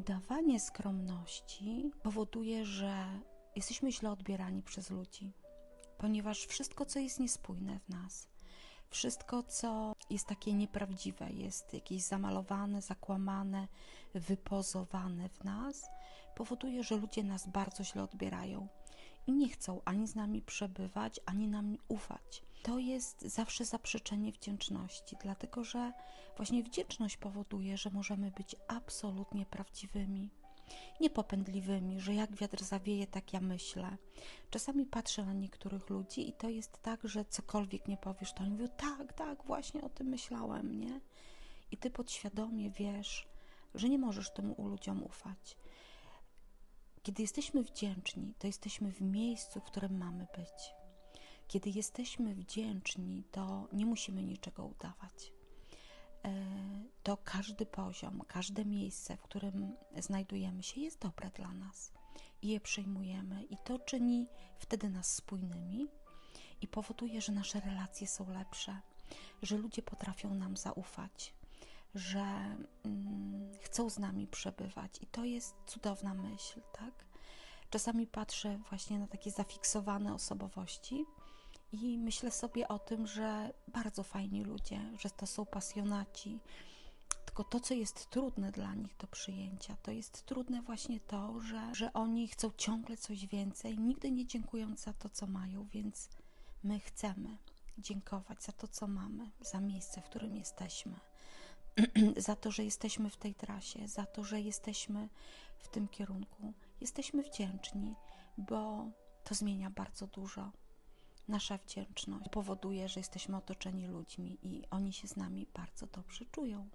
udawanie skromności powoduje, że jesteśmy źle odbierani przez ludzi, ponieważ wszystko, co jest niespójne w nas, wszystko, co jest takie nieprawdziwe, jest jakieś zamalowane, zakłamane, wypozowane w nas, powoduje, że ludzie nas bardzo źle odbierają nie chcą ani z nami przebywać, ani nam ufać. To jest zawsze zaprzeczenie wdzięczności, dlatego że właśnie wdzięczność powoduje, że możemy być absolutnie prawdziwymi niepopędliwymi, że jak wiatr zawieje, tak ja myślę. Czasami patrzę na niektórych ludzi i to jest tak, że cokolwiek nie powiesz, to oni mówią, tak, tak, właśnie o tym myślałem, nie? I ty podświadomie wiesz, że nie możesz temu ludziom ufać. Kiedy jesteśmy wdzięczni, to jesteśmy w miejscu, w którym mamy być. Kiedy jesteśmy wdzięczni, to nie musimy niczego udawać. E, to każdy poziom, każde miejsce, w którym znajdujemy się, jest dobre dla nas i je przyjmujemy, i to czyni wtedy nas spójnymi i powoduje, że nasze relacje są lepsze, że ludzie potrafią nam zaufać, że mm, chcą z nami przebywać, i to jest cudowna myśl, tak? Czasami patrzę właśnie na takie zafiksowane osobowości i myślę sobie o tym, że bardzo fajni ludzie, że to są pasjonaci. Tylko to, co jest trudne dla nich do przyjęcia, to jest trudne właśnie to, że, że oni chcą ciągle coś więcej, nigdy nie dziękując za to, co mają, więc my chcemy dziękować za to, co mamy, za miejsce, w którym jesteśmy, za to, że jesteśmy w tej trasie, za to, że jesteśmy w tym kierunku. Jesteśmy wdzięczni, bo to zmienia bardzo dużo. Nasza wdzięczność powoduje, że jesteśmy otoczeni ludźmi i oni się z nami bardzo dobrze czują.